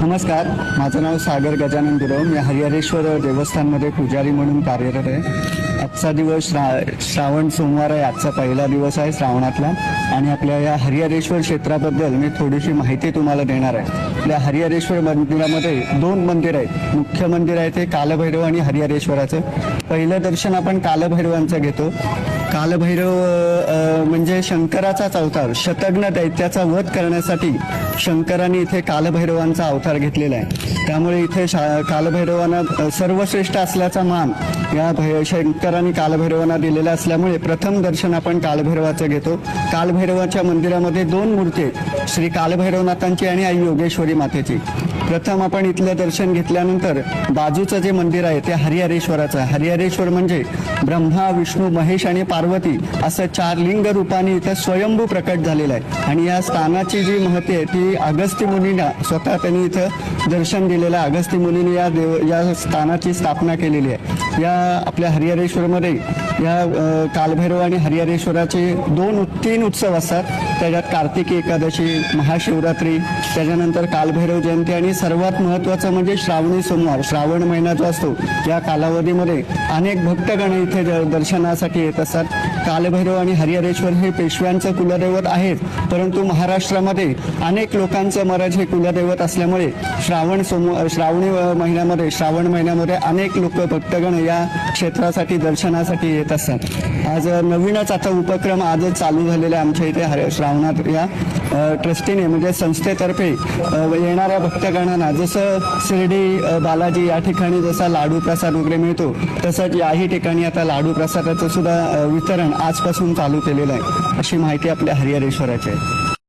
नमस्कार माझं नाव सागर गजानन गुरव मी हरिहरेश्वर देवस्थानमध्ये पुजारी म्हणून कार्यरत आहे. आजचा दिवस श्रा श्रावण सोमवार आहे. आजचा पहिला दिवस आहे श्रावणातला. आणि आपल्या या हरिहरेश्वर क्षेत्राबद्दल मी थोडीशी माहिती तुम्हाला देणार आहे. आपल्या हरिहरेश्वर मंदिरामध्ये दोन मंदिर आहेत. मुख्य मंदिर आहे ते कालभैरव आणि हरिहरेश्वराचं. पहिलं दर्शन आपण कालभैरवांचं घेतो. कालभैरव म्हणजे शंकराचाच अवतार शतघ्न दैत्याचा वध करण्यासाठी शंकराने इथे कालभैरवांचा अवतार घेतलेला आहे. त्यामुळे इथे शा- कालभैरवांना सर्वश्रेष्ठ असल्याचा मान या भै- शंकराने कालभैरवांना दिलेला असल्यामुळे प्रथम दर्शन आपण कालभैरवाचं घेतो. कालभैरवाच्या मंदिरामध्ये दोन मूर्ती श्री कालभैरवनाथांची आणि आई योगेश्वरी मातेची. प्रथम आपण इथलं दर्शन घेतल्यानंतर बाजूचं जे मंदिर आहे ते हरिहरेश्वराचं हरिहरेश्वर म्हणजे ब्रह्मा विष्णू महेश आणि पार्वती. असं चार लिंग रूपाने इथं स्वयंभू प्रकट झालेलं आहे. आणि या स्थानाची जी महती आहे ती अगस्ती मुनींना स्वतः त्यांनी इथं दर्शन दिलेलं आहे. अगस्ती मुनीने या देव या स्थानाची स्थापना केलेली आहे. या आपल्या हरिहरेश्वरमध्ये या कालभैरव आणि हरिहरेश्वराचे दोन तीन उत्सव असतात. त्याच्यात कार्तिकी एकादशी महाशिवरात्री त्याच्यानंतर कालभैरव जयंती आणि सर्वात महत्त्वाचं म्हणजे श्रावणी सोमवार श्रावण महिना जो असतो. या कालावधीमध्ये अनेक भक्तगण इथे द- दर्शनासाठी येत असतात. कालभैरव आणि हरिहरेश्वर हे पेशव्यांचं कुलदैवत आहेत परंतु महाराष्ट्रामध्ये अनेक लोकांचं मराज हे कुलदैवत असल्यामुळे श्रावण सोम श्रावणी महिन्यामध्ये श्रावण महिन्यामध्ये अनेक लोक भक्तगण या क्षेत्रासाठी दर्शनासाठी येत असतात. आज नवीनच आता उपक्रम आजच चालू झालेला आहे आमच्या इथे हर श्रावणात या ट्रस्टीने म्हणजे संस्थेतर्फे येणाऱ्या भक्तगणांना जसं शिर्डी बालाजी या ठिकाणी जसा लाडू प्रसाद वगैरे मिळतो तसंच याही ठिकाणी आता लाडू प्रसादाचं सुद्धा वितरण आजपासून चालू केलेलं आहे. अशी माहिती आपल्या हरिहरेश्वराची आहे.